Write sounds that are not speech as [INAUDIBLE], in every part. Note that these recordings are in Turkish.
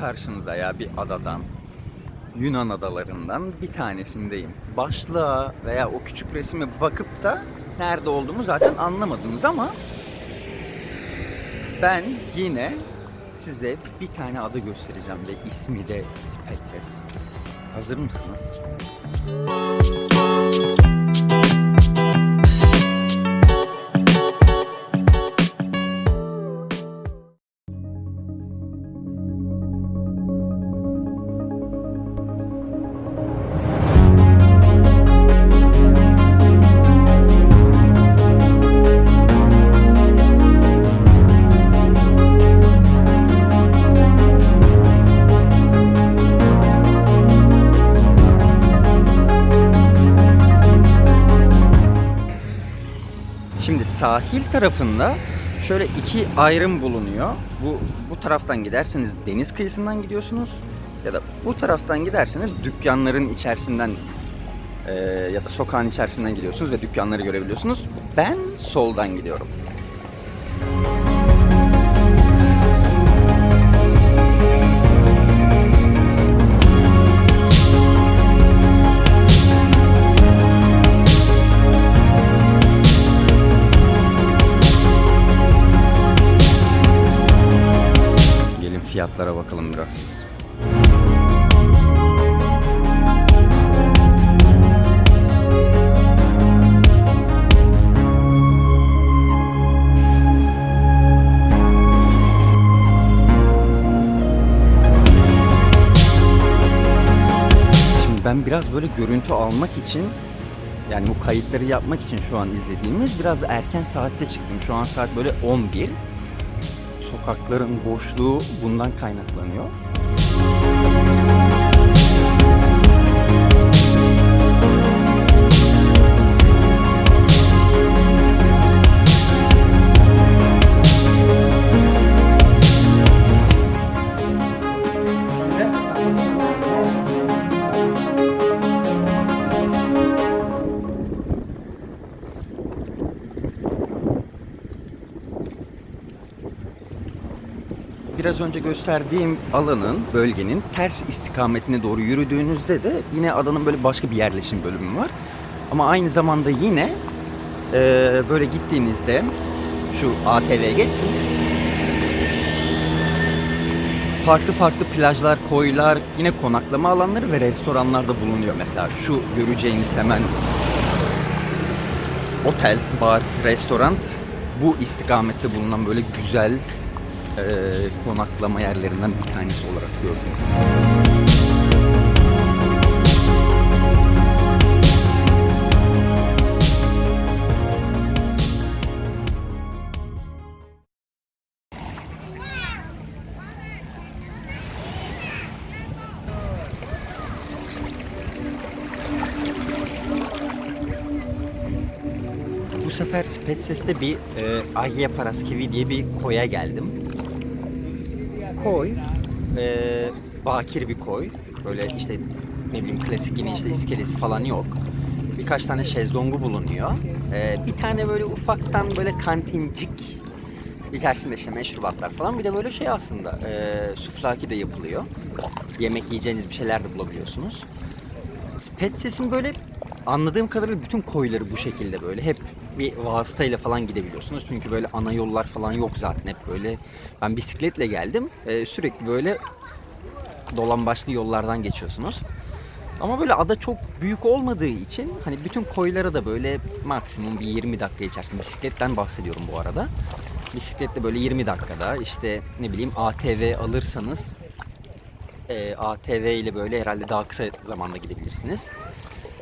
Karşınıza ya bir adadan. Yunan adalarından bir tanesindeyim. Başlığa veya o küçük resime bakıp da nerede olduğumu zaten anlamadınız ama ben yine size bir tane ada göstereceğim ve ismi de Spetses. Hazır mısınız? Sahil tarafında şöyle iki ayrım bulunuyor. Bu bu taraftan giderseniz deniz kıyısından gidiyorsunuz ya da bu taraftan giderseniz dükkanların içerisinden eee, ya da sokağın içerisinden gidiyorsunuz ve dükkanları görebiliyorsunuz. Ben soldan gidiyorum. Fiyatlara bakalım biraz. Şimdi ben biraz böyle görüntü almak için yani bu kayıtları yapmak için şu an izlediğimiz biraz erken saatte çıktım. Şu an saat böyle 11 sokakların boşluğu bundan kaynaklanıyor. Biraz önce gösterdiğim alanın, bölgenin ters istikametine doğru yürüdüğünüzde de yine adanın böyle başka bir yerleşim bölümü var. Ama aynı zamanda yine eee, böyle gittiğinizde şu ATV geçsin. Farklı farklı plajlar, koylar, yine konaklama alanları ve restoranlar da bulunuyor. Mesela şu göreceğiniz hemen otel, bar, restoran bu istikamette bulunan böyle güzel e, konaklama yerlerinden bir tanesi olarak gördüm. Bu sefer Spetses'te bir e, Ahya Paraskevi diye bir koya geldim. Koy, e, bakir bir koy. Böyle işte ne bileyim klasik yine işte iskelesi falan yok. Birkaç tane şezlongu bulunuyor. E, bir tane böyle ufaktan böyle kantincik içerisinde işte meşrubatlar falan. Bir de böyle şey aslında e, suflaki de yapılıyor. Yemek yiyeceğiniz bir şeyler de bulabiliyorsunuz. Spetses'in böyle anladığım kadarıyla bütün koyları bu şekilde böyle hep bir vasıtayla falan gidebiliyorsunuz. Çünkü böyle ana yollar falan yok zaten hep böyle. Ben bisikletle geldim. Ee, sürekli böyle dolan başlı yollardan geçiyorsunuz. Ama böyle ada çok büyük olmadığı için hani bütün koylara da böyle maksimum bir 20 dakika içerisinde bisikletten bahsediyorum bu arada. Bisikletle böyle 20 dakikada işte ne bileyim ATV alırsanız e, ATV ile böyle herhalde daha kısa zamanda gidebilirsiniz.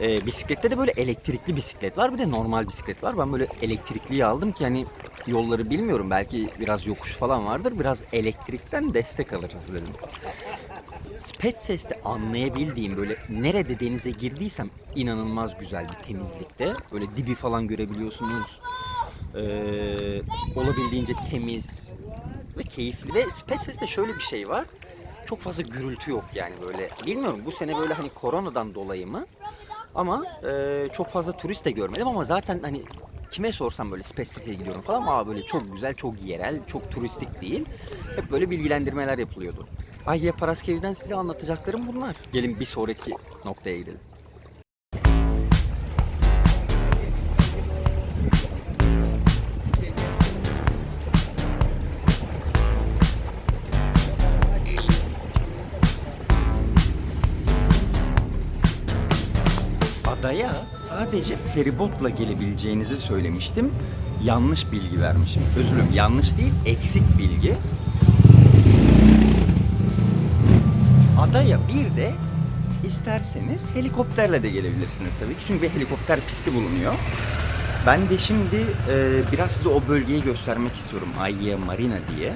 E, bisiklette de böyle elektrikli bisiklet var bir de normal bisiklet var. Ben böyle elektrikliyi aldım ki hani yolları bilmiyorum. Belki biraz yokuş falan vardır. Biraz elektrikten destek alırız dedim. Spetses'te anlayabildiğim böyle nerede denize girdiysem inanılmaz güzel bir temizlikte. Böyle dibi falan görebiliyorsunuz. Ee, olabildiğince temiz ve keyifli. Ve Spetses'te şöyle bir şey var. Çok fazla gürültü yok yani böyle. Bilmiyorum bu sene böyle hani koronadan dolayı mı? Ama e, çok fazla turist de görmedim ama zaten hani kime sorsam böyle Spetses'e gidiyorum falan ama böyle çok güzel, çok yerel, çok turistik değil. Hep böyle bilgilendirmeler yapılıyordu. Ayya Paraskevi'den size anlatacaklarım bunlar. Gelin bir sonraki noktaya gidelim. Sadece feribotla gelebileceğinizi söylemiştim. Yanlış bilgi vermişim. Özür dilerim yanlış değil eksik bilgi. Adaya bir de isterseniz helikopterle de gelebilirsiniz tabii ki. Çünkü bir helikopter pisti bulunuyor. Ben de şimdi e, biraz size o bölgeyi göstermek istiyorum. Ayya Marina diye. E,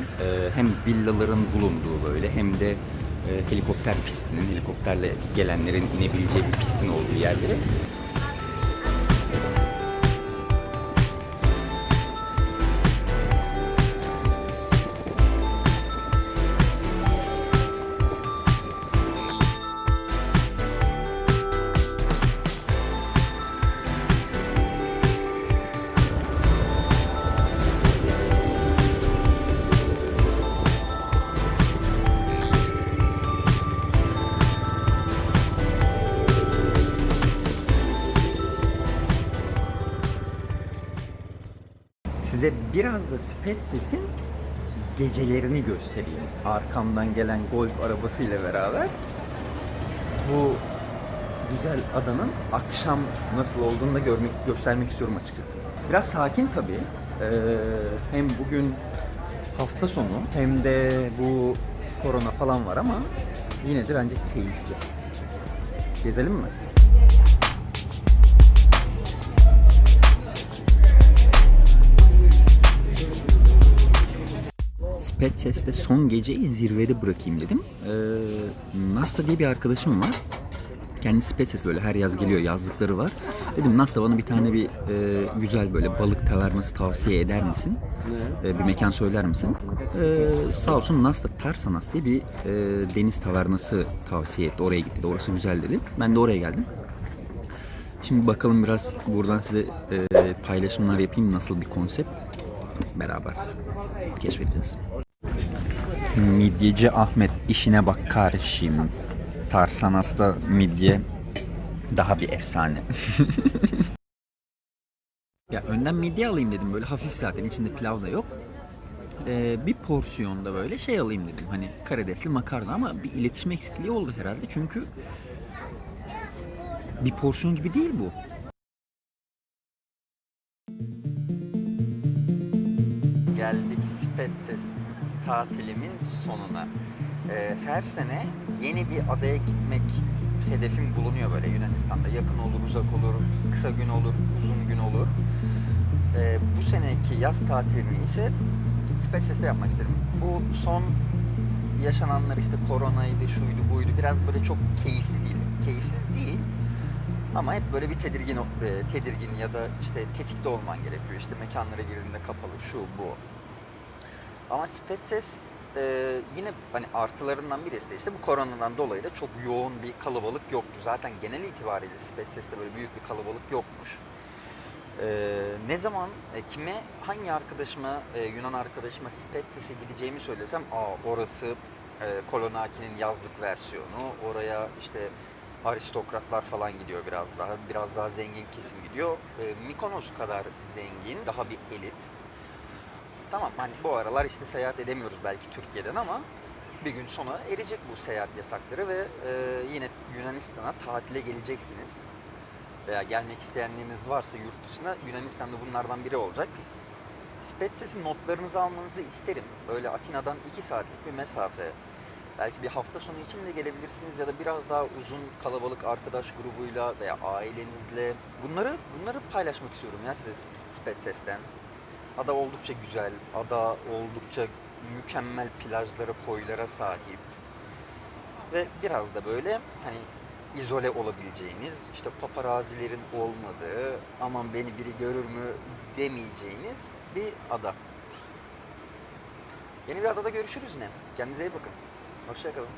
hem villaların bulunduğu böyle hem de e, helikopter pistinin, helikopterle gelenlerin inebileceği bir pistin olduğu yerleri. Size biraz da Spetses'in gecelerini göstereyim. Arkamdan gelen golf arabasıyla beraber bu güzel adanın akşam nasıl olduğunu da görmek, göstermek istiyorum açıkçası. Biraz sakin tabii. Ee, hem bugün hafta sonu hem de bu korona falan var ama yine de bence keyifli. Gezelim mi? Spetses'te son geceyi zirvede bırakayım dedim. Ee, Nasta diye bir arkadaşım var. Kendisi Spetses böyle her yaz geliyor yazlıkları var. Dedim Nasta bana bir tane bir e, güzel böyle balık tavernası tavsiye eder misin? E, bir mekan söyler misin? E, sağ olsun Nasta Tarsanas diye bir e, deniz tavernası tavsiye etti. Oraya gitti. Orası güzel dedi. Ben de oraya geldim. Şimdi bakalım biraz buradan size e, paylaşımlar yapayım. Nasıl bir konsept? Beraber keşfedeceğiz. Midyeci Ahmet işine bak kardeşim. Tarsanas'ta midye daha bir efsane. [LAUGHS] ya önden midye alayım dedim böyle hafif zaten içinde pilav da yok. Ee, bir porsiyonda böyle şey alayım dedim hani karidesli makarna ama bir iletişim eksikliği oldu herhalde çünkü bir porsiyon gibi değil bu. Geldik Spetses tatilimin sonuna. Ee, her sene yeni bir adaya gitmek hedefim bulunuyor böyle Yunanistan'da. Yakın olur, uzak olur, kısa gün olur, uzun gün olur. Ee, bu seneki yaz tatilimi ise Spetses'te yapmak istedim. Bu son yaşananlar işte koronaydı, şuydu, buydu. Biraz böyle çok keyifli değil. Keyifsiz değil. Ama hep böyle bir tedirgin e, tedirgin ya da işte tetikte olman gerekiyor. İşte mekanlara girdiğinde kapalı, şu, bu. Ama Spetses e, yine hani artılarından birisi de işte bu koronadan dolayı da çok yoğun bir kalabalık yoktu. Zaten genel itibariyle Spetses'te böyle büyük bir kalabalık yokmuş. E, ne zaman e, kime hangi arkadaşıma e, Yunan arkadaşıma Spetses'e gideceğimi söylesem aa orası e, Kolonaki'nin yazlık versiyonu. Oraya işte aristokratlar falan gidiyor biraz daha. Biraz daha zengin kesim gidiyor. E, Mikonos kadar zengin, daha bir elit. Tamam hani bu aralar işte seyahat edemiyoruz belki Türkiye'den ama bir gün sonra erecek bu seyahat yasakları ve e, yine Yunanistan'a tatile geleceksiniz. Veya gelmek isteyenleriniz varsa yurt dışına Yunanistan'da bunlardan biri olacak. Spetses'in notlarınızı almanızı isterim. Böyle Atina'dan 2 saatlik bir mesafe. Belki bir hafta sonu için de gelebilirsiniz ya da biraz daha uzun kalabalık arkadaş grubuyla veya ailenizle. Bunları bunları paylaşmak istiyorum ya size Spetses'ten. Ada oldukça güzel, ada oldukça mükemmel plajlara, koylara sahip. Ve biraz da böyle hani izole olabileceğiniz, işte paparazilerin olmadığı, aman beni biri görür mü demeyeceğiniz bir ada. Yeni bir adada görüşürüz yine. Kendinize iyi bakın. Hoşçakalın.